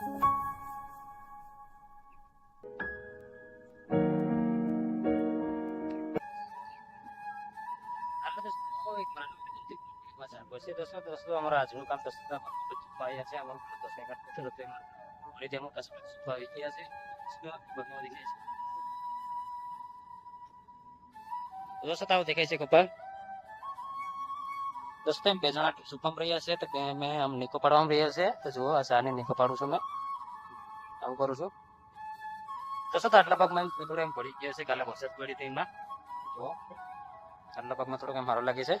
આપણે તો શું એક માણસ પાછા પછી દોસ્તો દોસ્તો અમારા આજનું કામ દોસ્તો અમારું બધું પાયા છે અમારું બધું દોસ્તો એકાદ પથ્થર હતો એમાં રીતે દોસ્તો, એમ બે જણા સુપમ રહ્યા છે, તો મેં આમ નીકો પાડવામાં રહ્યા છે. તો જુઓ, આ સાને નીકો પાડું છું મેં. આવું કરું છું. તો તો આટલા ભાગમાં એમ થોડું એમ પડી ગયો છે, કાલે વરસાદ પડી હતી એમાં. જુઓ, આટલા ભાગમાં થોડોક એમ સારો લાગે છે.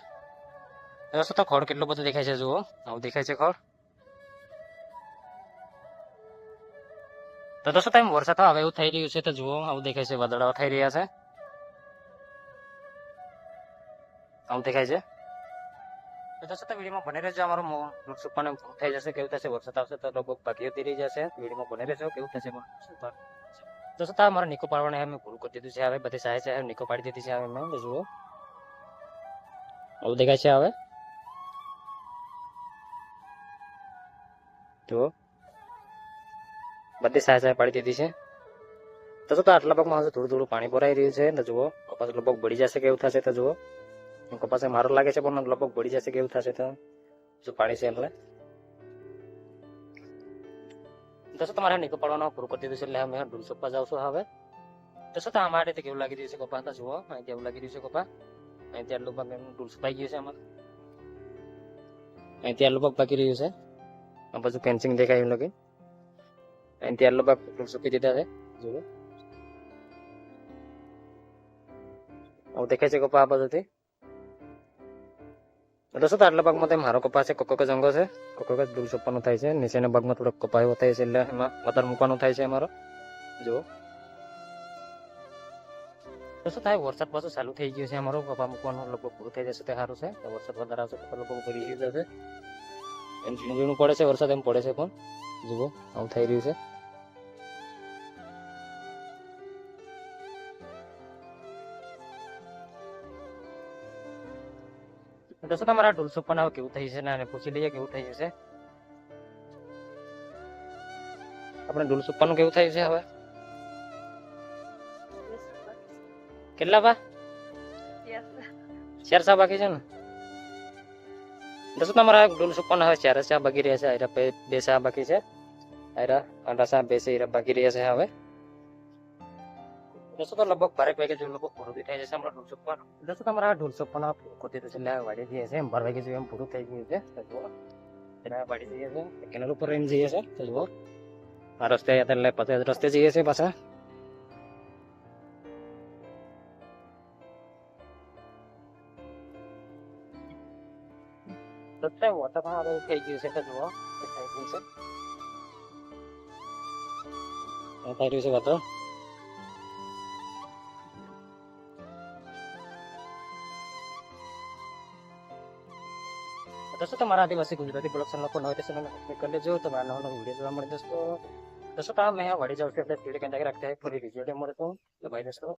દોસ્તો તો ખોળ કેટલો બધો દેખાય છે, જુઓ. આવું દેખાય છે ખોળ. તો દોસ્તો એમ વરસાદ હવે એવું થઈ રહ્યું છે, તો જુઓ, આવું દેખાય છે, વાદળાઓ થઈ રહ્યા છે. આવું દેખાય છે. તો દોસ્તો તો વિડીયોમાં બને રહેજો અમારું વૃક્ષ પણ થઈ જશે, કેવું થશે, વરસાદ આવશે તો લોકો રહી જશે. વિડીયોમાં બને રહેજો, કેવું થશે તો અમારા નિકો પાડવાને અમે પૂરું કરી દીધું છે, હવે બધી સહાય છે, નિકો પાડી દીધી છે હવે મેં જુઓ. આવું દેખાય છે હવે. જુઓ બધી સહાય સહાય પાડી દીધી છે. તો તો આટલા ભાગમાં થોડું થોડું પાણી ભરાઈ રહ્યું છે ને જુઓ. કપાસ લગભગ બળી જશે, કેવું થશે, તો જુઓ. કપાસ મારો લાગે છે, પણ લગભગ બળી જશે કેવું થશે તો. શું પાડી છે એટલે. તો તમારે નીકળ પડવાનો પૂરું કરી દીધું છે એટલે અમે ડૂલ સોપા જાવ છું હવે? તો શું તો અમારે રીતે કેવું લાગી રહ્યું છે કપા? તો જુઓ, અહીં કેવું લાગી રહ્યું છે કપા? અહીંથી આટલું ભાગ એનું ડૂલ સુપાઈ ગયું છે અમારે. અહીંથી આટલું ભાગ બાકી રહ્યું છે. આ બાજુ ફેન્સિંગ દેખાય એમ લાગે. અહીંથી આટલો ભાગ ડૂલ સુકી દીધા છે. જુઓ. દેખાય છે કપા આ બધુંથી તો શું આટલા ભાગમાં તો મારો કપા છે કોકો જંગો છે કોકો દૂર છોપવાનું થાય છે નીચેના ભાગમાં થોડોક કપા એવો થાય છે એટલે એમાં વધારે મૂકવાનું થાય છે અમારો જુઓ દોસ્તો થાય વરસાદ પાછું ચાલુ થઈ ગયું છે અમારો કપા મૂકવાનું લગભગ પૂરું થઈ જશે તે સારું છે વરસાદ વધારે આવશે તો લોકો ભરી જશે એમ ઝીણું પડે છે વરસાદ એમ પડે છે પણ જુઓ આવું થઈ રહ્યું છે દોસ્તો તમારા ઢોલસો પણ હવે કેવું થઈ છે ને? પૂછી લઈએ કેવું થઈ જશે. આપણે ઢોલ સુપ્પાનું કેવું થયું છે હવે? કેટલા બા? ચાર સા બાકી છે ને? જોશો તમારા ઢોલ સુપ્પાના હવે ચાર સા બાકી રહ્યા છે? આયરા બે સા બાકી છે. આયરા આડા સા, બે છે બાકી રહ્યા છે હવે. દોસ્તો, તો લગભગ બારેક વાગે જેવું લગભગ પૂરું થઈ જશે અમારા ઢોલ સુપ્પાનું દોસ્તો, તમારા ઢોલ સુપ્પાના કોતી તો છેલ્લે વાડી જઈએ છે, એમ બાર વાગે જેવું એમ પૂરું થઈ ગયું છે, તો જુઓ. એટલે વાડી જઈએ છે કેનલ ઉપર રહીને જઈએ છે, તો જુઓ. આ રસ્તે એટલે પછી રસ્તે જઈએ છે પાછા. રસ્તે વોટર હવે થઈ ગયું છે, તો જુઓ. થઈ ગયું છે. થઈ રહ્યું છે વાતો. દોસ્તો તમારા આદિવાસી ગુજરાતી પ્રોડક્શન લોકો નવે તે કરી લેજો, તમારા નવો નવો વીડિયો જોવા મળે દોસ્તો. દોસ્તો મેં વળી જાઉં છું એટલે સ્પીડ કેન્દ્ર રાખતા ફરી વીડિયો મળે તો. ભાઈ દોસ્તો.